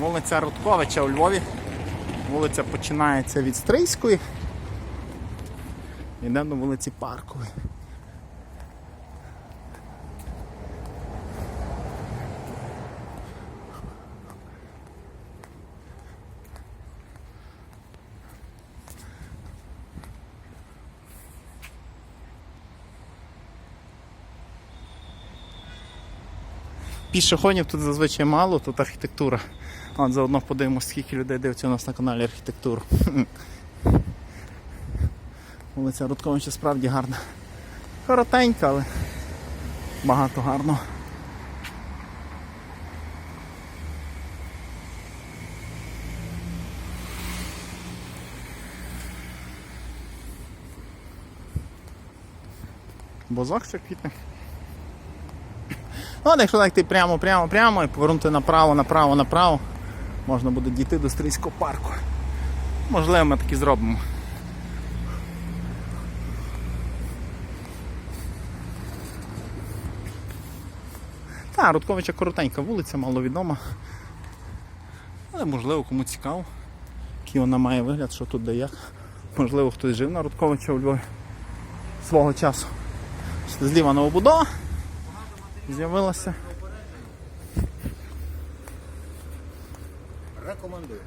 Вулиця Рудковича у Львові. Вулиця починається від Стрийської. Йде до вулиці Паркової. Пішоходів тут зазвичай мало, тут архітектура. От заодно подивимося, скільки людей дивиться у нас на каналі архітектуру. Вулиця Рудковича справді гарна. Коротенька, але багато гарного. Бозок ще квітне. Ну, якщо так йти прямо, прямо, прямо і повернути направо, направо, направо, можна буде дійти до Стрийського парку. Можливо, ми так і зробимо. Так, Рудковича коротенька вулиця, маловідома. Але можливо кому цікаво, який вона має вигляд, що тут де як. Можливо, хтось жив на Рудковича у Львові свого часу. Зліва новобудова з'явилася. Рекомендую.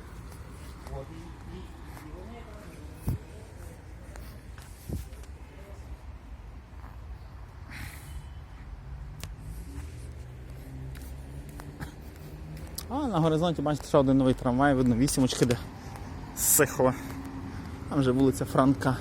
А на горизонті бачите, ще один новий трамвай, видно вісімочки, де з Там вже вулиця Франка.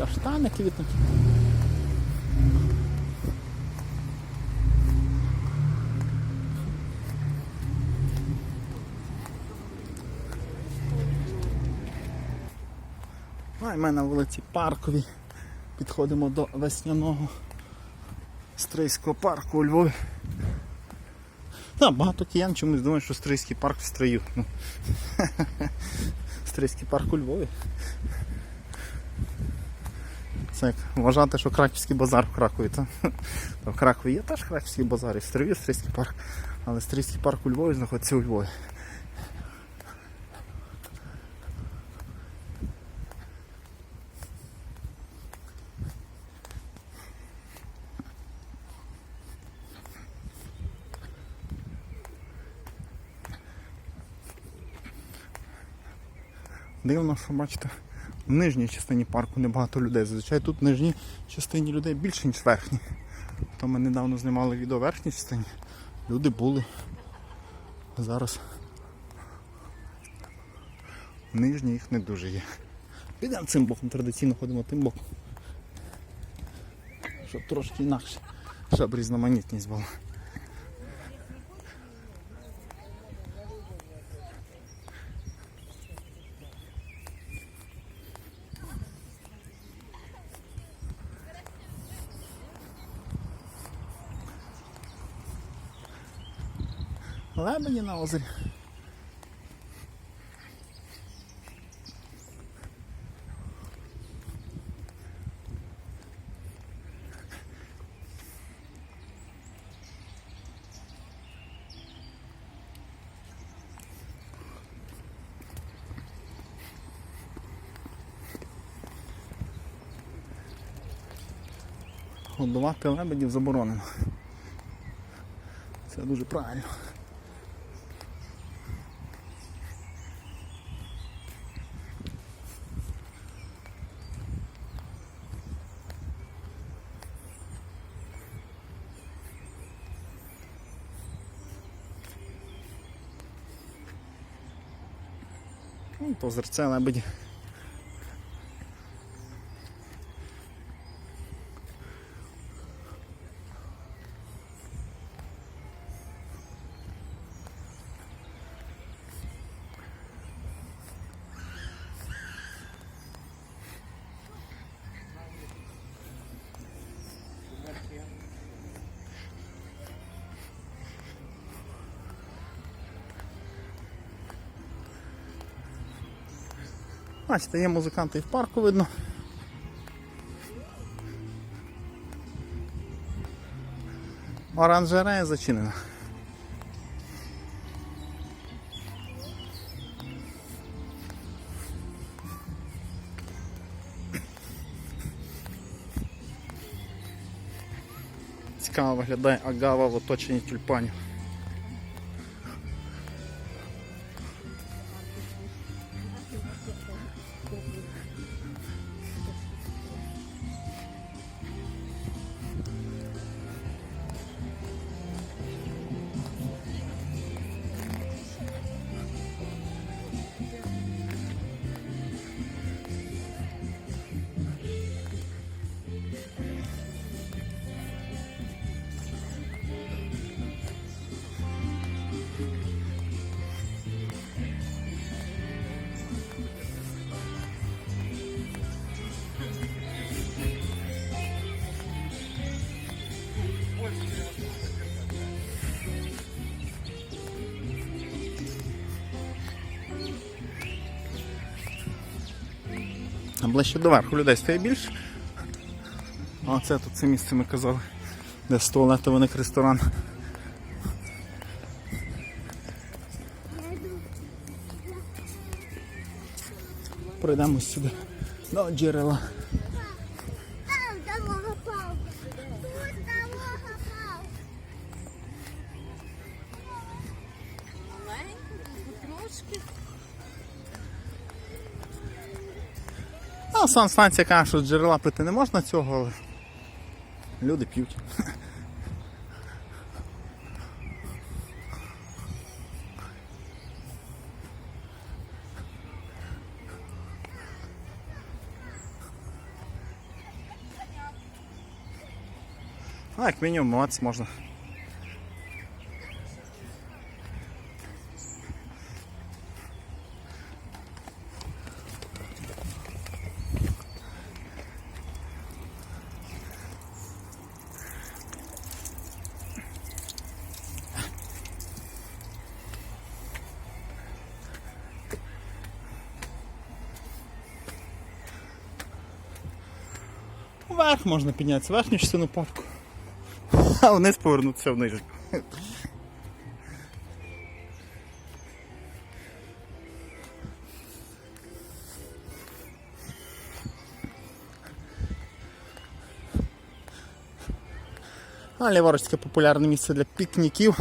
Каштани квітнуть. А ми на вулиці Парковій. Підходимо до весняного Стрийського парку у Львові. Так, багато киян чомусь думають, що Стрийський парк в Стрию. Ну. Стрийський парк у Львові. Це як вважати, що Краківський базар в Кракові. Та в Кракові є теж Краківський базар, і Стрию Стрийський парк. Але Стрийський парк у Львові знаходиться у Львові. Дивно, що бачите, в нижній частині парку небагато людей. Зазвичай тут в нижній частині людей більше, ніж в верхній. То ми недавно знімали відео в верхній частині. Люди були. Зараз в нижній їх не дуже є. Підемо цим боком, традиційно ходимо тим боком. Щоб трошки інакше, щоб різноманітність була. Лебені на озері. Годувати лебедів заборонено. Це дуже правильно. Ну, то озерце лебеді. Бачите, є музиканти і в парку видно. Оранжерея зачинена. Цікаво виглядає агава в оточенні тюльпанів. Ближче до верху людей стає більше. А це тут це місце ми казали, де з туалету виник ресторан. Пройдемо сюди до джерела. А санстанція каже, що джерела пити не можна цього, але люди п'ють. А, як мінімум миватися можна. Вверх можна піднятися верхню частину парку. А вниз повернутися вниз. А ліворуч таке популярне місце для пікніків.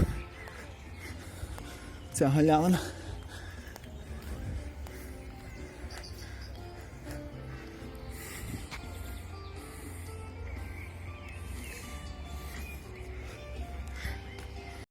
Ця галявина.